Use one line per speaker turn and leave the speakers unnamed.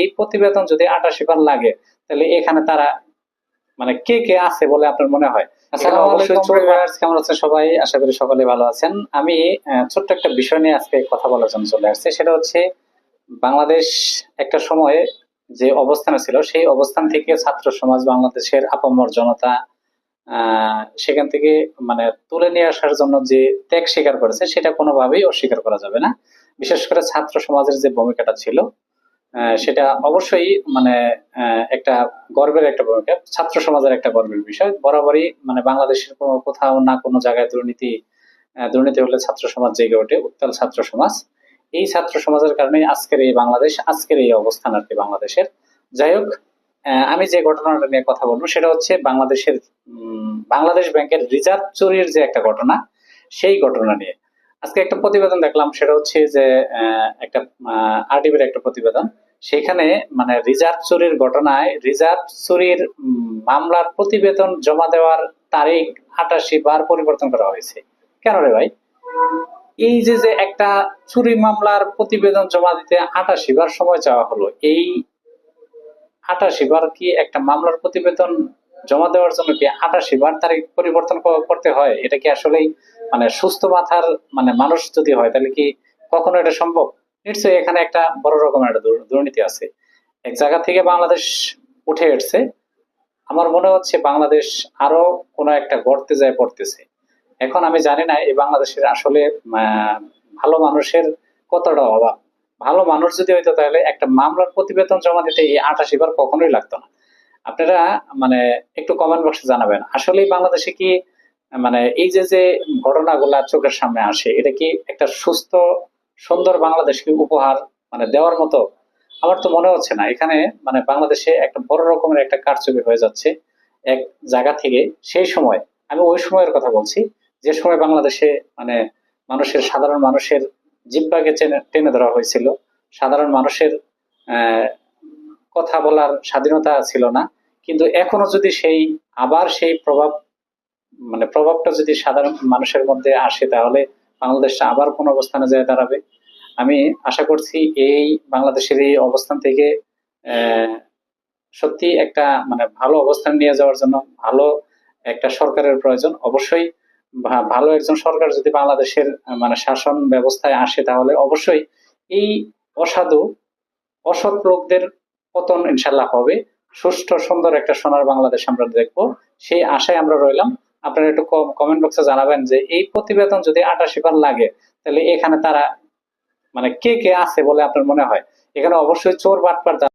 এই প্রতিবেদন যদি আটাশি বার লাগে তাহলে এখানে তারা মানে কে কে আছে বলে আপনার মনে হয়?
কেমন আছেন সবাই? আশা করি সকলে ভালো আছেন।
আমি ছোট্ট একটা বিষয় নিয়ে আজকে কথা বলার জন্য চলে আসছে। সেটা হচ্ছে বাংলাদেশ একটা সময়ে যে অবস্থানে ছিল সেই অবস্থান থেকে ছাত্র সমাজ বাংলাদেশের আপামর জনতা সেখান থেকে মানে তুলে নিয়ে আসার জন্য যে ত্যাগ স্বীকার করেছে সেটা কোনোভাবেই অস্বীকার করা যাবে না। বিশেষ করে ছাত্র সমাজের যে ভূমিকাটা ছিল সেটা অবশ্যই মানে একটা গর্বের একটা ভূমিকা। ছাত্র সমাজের একটা গর্বের বিষয়। বরাবরই মানে বাংলাদেশের কোথাও না কোনো জায়গায় দুর্নীতি দুর্নীতি হলে ছাত্র সমাজ জেগে ওঠে, উত্তাল ছাত্র সমাজ। এই ছাত্র সমাজের কারণে আজকের এই বাংলাদেশ, আজকের এই অবস্থান আর কি বাংলাদেশের। যাই হোক আমি যে ঘটনাটা নিয়ে কথা বলব, সেটা হচ্ছে বাংলাদেশের বাংলাদেশ ব্যাংকের রিজার্ভ চুরির যে একটা ঘটনা, সেই ঘটনা নিয়ে। আজকে একটা প্রতিবেদন দেখলাম, সেটা হচ্ছে যে একটা আরটিভির একটা প্রতিবেদন। সেখানে মানে রিজার্ভ চুরির ঘটনায় রিজার্ভ চুরির মামলার প্রতিবেদন জমা দেওয়ার তারিখ আটাশি বার পরিবর্তন করা হয়েছে। কেন রে ভাই? এই যে যে একটা চুরি মামলার প্রতিবেদন জমা দিতে আটাশি বার সময় চাওয়া হলো, এই আটাশি বার কি একটা মামলার প্রতিবেদন জমা দেওয়ার জন্য কি আটাশি বার তারিখ পরিবর্তন করতে হয়? এটা কি আসলেই মানে সুস্থ মাথার মানে মানুষ যদি হয়, তাহলে কি কখনো এটা সম্ভব? নিশ্চয়ই এখানে একটা বড় রকমের একটা দুর্নীতি আছে। এক জায়গা থেকে বাংলাদেশ উঠে এসছে। আমার মনে হচ্ছে বাংলাদেশ আরও কোনো একটা গড়তে যায় পড়তেছে। এখন আমি জানি না এই বাংলাদেশের আসলে ভালো মানুষের কতটা অভাব। ভালো মানুষ যদি হইতো তাহলে একটা মামলার প্রতিবেদন জমা দিতে এই আটাশি বার কখনোই লাগতো না। আপনারা মানে একটু কমেন্ট বক্সে জানাবেন আসলে বাংলাদেশে কি মানে এই যে যে ঘটনাগুলা চোখের সামনে আসে, এটা কি একটা সুস্থ, সুন্দর বাংলাদেশকে উপহার মানে দেওয়ার মতো? আমার তো মনে হচ্ছে না, এখানে মানে বাংলাদেশে একটা বড় রকমের একটা কারচুপি হয়ে যাচ্ছে, এক জায়গা থেকে সেই সময়, আমি ওই সময়ের কথা বলছি, যে সময় বাংলাদেশে মানে মানুষের, সাধারণ মানুষের জিব্বাকে টেনে ধরা হয়েছিল, সাধারণ মানুষের কথা বলার স্বাধীনতা ছিল না। কিন্তু এখনও যদি সেই, আবার সেই প্রভাব মানে প্রভাবটা যদি সাধারণ মানুষের মধ্যে আসে, তাহলে বাংলাদেশটা আবার কোন অবস্থানে যায় দাঁড়াবে। আমি আশা করছি এই বাংলাদেশের এই অবস্থান থেকে সত্যি একটা মানে ভালো অবস্থান নিয়ে যাওয়ার জন্য ভালো একটা সরকারের প্রয়োজন। অবশ্যই ভালো একজন সরকার যদি বাংলাদেশের মানে শাসন ব্যবস্থায় আসে, তাহলে অবশ্যই এই অসাধু, অসৎ লোকদের পতন ইনশাল্লাহ হবে। সুষ্ঠু, সুন্দর একটা সোনার বাংলাদেশ আমরা দেখব। সেই আশায় আমরা রইলাম। আপনারা একটু কমেন্ট বক্সে জানাবেন যে এই প্রতিবেদন যদি আটাশি বার লাগে, তাহলে এখানে তারা মানে কে কে আছে বলে আপনার মনে হয়? এখানে অবশ্যই চোর বাটপার